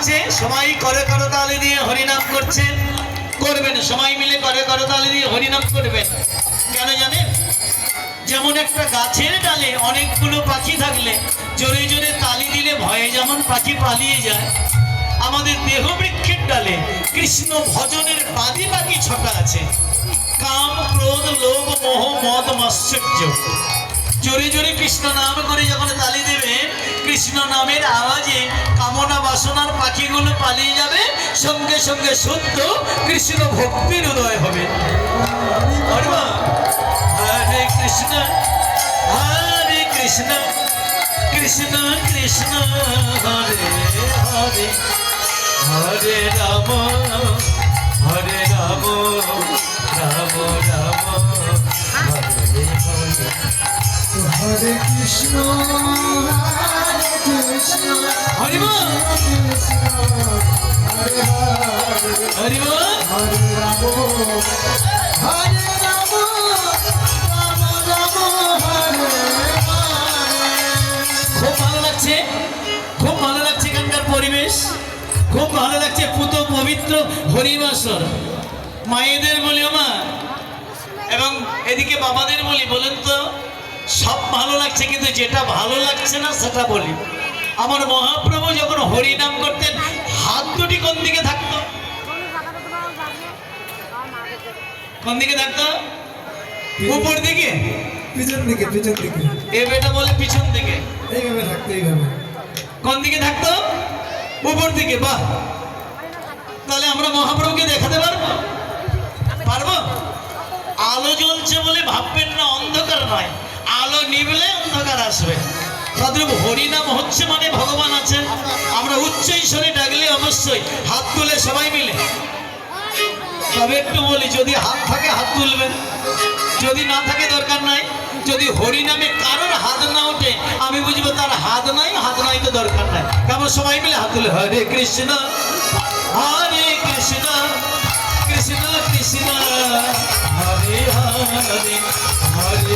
খুব সবাই করে করো তালে দিয়ে হরিনাম করছেন করবেন সবাই মিলে করে করো তালে দিয়ে হরিনাম করবেন। কেন জানেন? যেমন একটা গাছের ডালে অনেকগুলো পাখি থাকলে জোরে জোরে তালি দিলে ভয়ে যেমন পাখি পালিয়ে যায়, আমাদের দেহ বৃক্ষের ডালে কৃষ্ণ ভজনের বাদি পাখি ছটা আছে। কাম, ক্রোধ, লোভ, মোহ, মদ মাশ্চর্য জোরে জোরে কৃষ্ণ নাম করে যখন তালি দেবে, কৃষ্ণ নামের আওয়াজে কামনা বাসনার পাখিগুলো পালিয়ে যাবে। সঙ্গে সঙ্গে সত্য কৃষ্ণ ভক্তির উদয় হবে। হরে কৃষ্ণ হরে কৃষ্ণ কৃষ্ণ কৃষ্ণ, হরে হরে হরে রাম। কৃষ্ণ হরে কৃষ্ণ হরি কৃষ্ণ হরে হরে হরে রাম হরে রাম রাম রাম হরে হরে খুব ভালো লাগছে খুব ভালো লাগছে এখানকার পরিবেশ। খুব ভালো লাগছে পুত পবিত্র হরিবাসর। মায়েদের বলি মা এবং এদিকে বাবাদের বলি বলেন তো। সব ভালো লাগছে কিন্তু যেটা ভালো লাগছে না সেটা বলি। আমার মহাপ্রভু যখন হরিনাম করতেন হাত দুটি কোন দিকে থাকতো? কোন দিকে থাকতো? উপর দিকে? পিছন দিকে পিছন দিকে। এ বেটা বলে পিছন দিকে। এইভাবে থাকতে এইভাবে। কোন দিকে থাকতো? উপর দিকে বাহ। তাহলে আমরা মহাপ্রভুকে দেখাতে পারব? পারব? আলো জ্বলছে বলে ভাববেন না অন্ধকার নয়। নিবলে অন্ধকার আসবে। সদরূপ হরিনাম হচ্ছে মানে ভগবান আছেন। আমরা উচ্চ ঈশ্বরে ডাকলে অবশ্যই হাত তুলে সবাই মিলে। তবে একটু বলি, যদি হাত থাকে হাত তুলবেন। যদি না থাকে দরকার নাই। যদি হরিনামে কারোর হাত না ওঠে, আমি বুঝব তার হাত নাই হাত নাই তো দরকার নাই। কেমন সবাই মিলে হাত তুলে, হরে কৃষ্ণ হরে কৃষ্ণ কৃষ্ণ কৃষ্ণ, হরে হরে